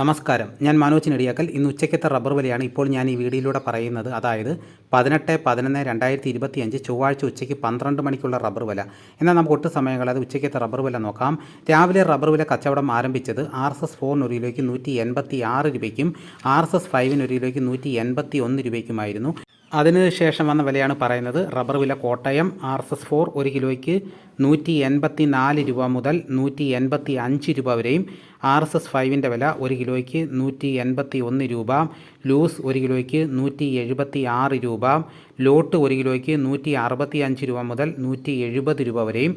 നമസ്കാരം. ഞാൻ മനോജ് നെടിയാക്കൽ. ഇന്ന് ഉച്ചയ്ക്കത്തെ റബ്ബർ വിലയാണ് ഇപ്പോൾ ഞാൻ ഈ വീഡിയോയിലൂടെ പറയുന്നത്. അതായത് പതിനെട്ട് പതിനൊന്ന് രണ്ടായിരത്തി ഇരുപത്തി അഞ്ച് ചൊവ്വാഴ്ച ഉച്ചയ്ക്ക് പന്ത്രണ്ട് മണിക്കുള്ള റബ്ബർ വില. എന്നാൽ നമുക്ക് ഒട്ടും സമയങ്ങൾ കളയാതെ ഉച്ചയ്ക്കത്തെ റബ്ബർ വില നോക്കാം. രാവിലെ റബ്ബർ വില കച്ചവടം ആരംഭിച്ചത് ആർ എസ് എസ് ഫോറിന് ഒരു നൂറ്റി എൺപത്തി ആറ് രൂപയ്ക്കും ആർ എസ് എസ് ഫൈവിന് ഒരു നൂറ്റി എൺപത്തി ഒന്ന് രൂപയ്ക്കുമായിരുന്നു. അതിനുശേഷം വന്ന വിലയാണ് പറയുന്നത്. റബ്ബർ വില Kottayam R S S four ഒരു കിലോയ്ക്ക് നൂറ്റി എൺപത്തി നാല് രൂപ മുതൽ നൂറ്റി എൺപത്തി അഞ്ച് രൂപ വരെയും ആർ എസ് എസ് ഫൈവിന്റെ വില ഒരു കിലോയ്ക്ക് നൂറ്റി എൺപത്തി ഒന്ന് രൂപ ലൂസ് ഒരു കിലോയ്ക്ക് നൂറ്റി എഴുപത്തി ആറ് രൂപ ലോട്ട് ഒരു കിലോയ്ക്ക് നൂറ്റി അറുപത്തി അഞ്ച് രൂപ മുതൽ നൂറ്റി എഴുപത് രൂപ വരെയും.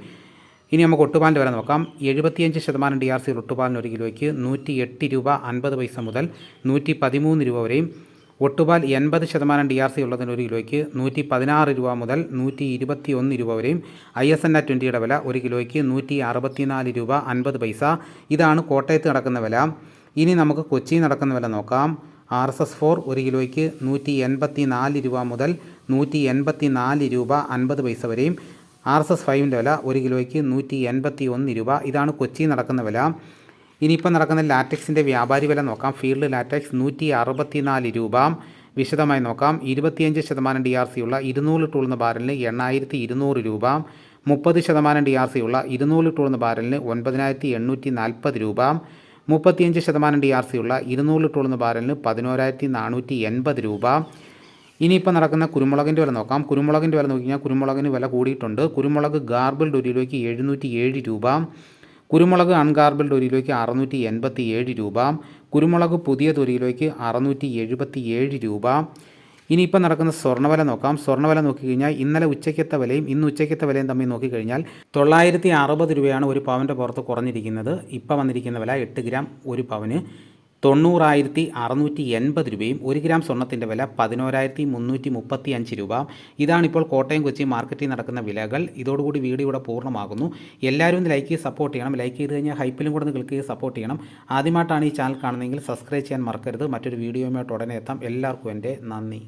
ഇനി നമുക്ക് ഒട്ടുപാലിന്റെ വില നോക്കാം. എഴുപത്തിയഞ്ച് ശതമാനം ഡി ആർ സി ഒട്ടുപാലിന് ഒരു കിലോയ്ക്ക് നൂറ്റി എട്ട് രൂപ അൻപത് പൈസ മുതൽ നൂറ്റി പതിമൂന്ന് രൂപ വരെയും. ഒട്ടുപാൽ എൺപത് ശതമാനം ഡി ആർ സി ഉള്ളതിന് ഒരു കിലോയ്ക്ക് നൂറ്റി പതിനാറ് രൂപ മുതൽ നൂറ്റി ഇരുപത്തി ഒന്ന് രൂപ വരെയും ഐ എസ് എൻ ആ ട്വന്റിയുടെ വില ഒരു കിലോയ്ക്ക് നൂറ്റി അറുപത്തിനാല് രൂപ അൻപത് പൈസ. ഇതാണ് കോട്ടയത്ത് നടക്കുന്ന വില. ഇനി നമുക്ക് കൊച്ചി നടക്കുന്ന വില നോക്കാം. ആർ എസ് എസ് ഫോർ ഒരു കിലോയ്ക്ക് നൂറ്റി എൺപത്തി നാല് രൂപ മുതൽ നൂറ്റി എൺപത്തി നാല് രൂപ അൻപത് പൈസ വരെയും. ആർ എസ് എസ് ഫൈവിന്റെ വില ഒരു കിലോയ്ക്ക് നൂറ്റി എൺപത്തി ഒന്ന് രൂപ. ഇതാണ് കൊച്ചി നടക്കുന്ന വില. ഇനിയിപ്പോൾ നടക്കുന്ന ലാറ്റക്സിന്റെ വ്യാപാരി വില നോക്കാം. ഫീൽഡ് ലാറ്റക്സ് നൂറ്റി അറുപത്തിനാല് രൂപ. വിശദമായി നോക്കാം. ഇരുപത്തിയഞ്ച് ശതമാനം ഡി ആർ സി ഉള്ള ഇരുന്നൂറ് ടൂളിന് ബാരലിന് എണ്ണായിരത്തി ഇരുന്നൂറ് രൂപ. മുപ്പത് ശതമാനം ഡി ആർ സി ഉള്ള ഇരുന്നൂറ് ടൂളിന് ബാരലിന് ഒൻപതിനായിരത്തി എണ്ണൂറ്റി നാൽപ്പത് രൂപ. മുപ്പത്തിയഞ്ച് ശതമാനം ഡി ആർ സി ഉള്ള ഇരുന്നൂറ് ടൂളിന് ബാരലിന് പതിനോരായിരത്തി നാനൂറ്റി എൺപത് രൂപ. ഇനിയിപ്പോൾ നടക്കുന്ന കുരുമുളകിന്റെ വില നോക്കാം. കുരുമുളകിന്റെ വില നോക്കി കഴിഞ്ഞാൽ കുരുമുളകിന് വില കൂടിയിട്ടുണ്ട്. കുരുമുളക് ഗാർബിൾഡ് ഡൊരിയിലേക്ക് എഴുന്നൂറ്റി ഏഴ് രൂപ. കുരുമുളക് അൺഗാർബിൾഡ് ഒരു കിലോയ്ക്ക് അറുന്നൂറ്റി എൺപത്തി ഏഴ് രൂപ. കുരുമുളക് പുതിയത് ഒരു കിലോയ്ക്ക് അറുന്നൂറ്റി എഴുപത്തി ഏഴ് രൂപ ഇനിയിപ്പോൾ നടക്കുന്ന സ്വർണവില നോക്കാം. സ്വർണവില നോക്കിക്കഴിഞ്ഞാൽ ഇന്നലെ ഉച്ചയ്ക്കത്തെ വിലയും ഇന്ന് ഉച്ചയ്ക്കത്തെ വിലയും തമ്മിൽ നോക്കിക്കഴിഞ്ഞാൽ തൊള്ളായിരത്തി അറുപത് രൂപയാണ് ഒരു പവന്റെ പുറത്ത് കുറഞ്ഞിരിക്കുന്നത്. ഇപ്പോൾ വന്നിരിക്കുന്ന വില എട്ട് ഗ്രാം ഒരു പവന്. തൊണ്ണൂറായിരത്തി അറുന്നൂറ്റി എൺപത് രൂപയും ഒരു ഗ്രാം സ്വർണത്തിന്റെ വില പതിനോരായിരത്തി മുന്നൂറ്റി മുപ്പത്തി അഞ്ച് രൂപ. ഇതാണിപ്പോൾ കോട്ടയം കൊച്ചി മാർക്കറ്റിൽ നടക്കുന്ന വിലകൾ. ഇതോടുകൂടി വീഡിയോ ഇവിടെ പൂർണമാകുന്നു. എല്ലാവരും ലൈക്ക് ചെയ്ത് സപ്പോർട്ട് ചെയ്യണം. ലൈക്ക് ചെയ്ത് കഴിഞ്ഞാൽ ഹൈപ്പിലും കൂടെ ക്ലിക്ക് ചെയ്ത് സപ്പോർട്ട് ചെയ്യണം. ആദ്യമായിട്ടാണ് ഈ ചാനൽ കാണുന്നതെങ്കിൽ സബ്സ്ക്രൈബ് ചെയ്യാൻ മറക്കരുത്. മറ്റൊരു വീഡിയോയുമായിട്ട് ഉടനെ എത്താം. എല്ലാവർക്കും എന്റെ നന്ദി.